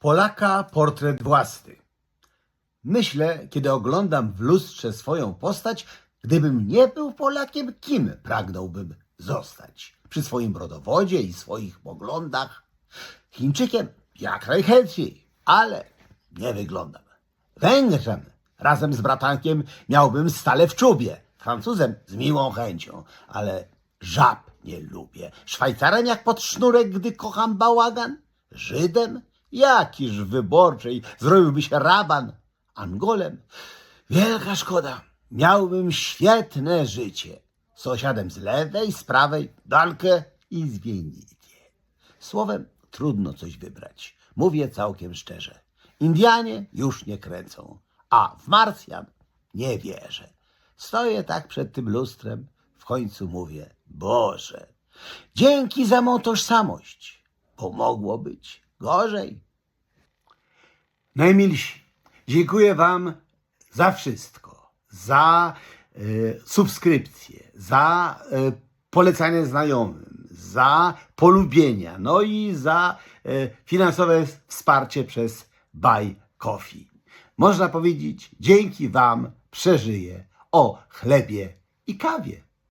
Polaka portret własny. Myślę, kiedy oglądam w lustrze swoją postać, gdybym nie był Polakiem, kim pragnąłbym zostać? Przy swoim rodowodzie i swoich poglądach. Chińczykiem jak najchętniej, ale nie wyglądam. Węgrzem razem z bratankiem miałbym stale w czubie. Francuzem z miłą chęcią, ale żab nie lubię. Szwajcarem jak pod sznurek, gdy kocham bałagan. Żydem? Jakiż wyborczej zrobiłby się raban. Angolem? Wielka szkoda. Miałbym świetne życie. Sąsiadem z lewej, z prawej, dalkę i zwiejnicie. Słowem, trudno coś wybrać. Mówię całkiem szczerze. Indianie już nie kręcą, a w Marsjan nie wierzę. Stoję tak przed tym lustrem, w końcu mówię, Boże, dzięki za mą tożsamość, bo mogło być gorzej. Najmilsi, dziękuję Wam za wszystko, za e, subskrypcje, za e, polecanie znajomym, za polubienia, no i za e, finansowe wsparcie przez Buy Coffee. Można powiedzieć, dzięki Wam przeżyję o chlebie i kawie.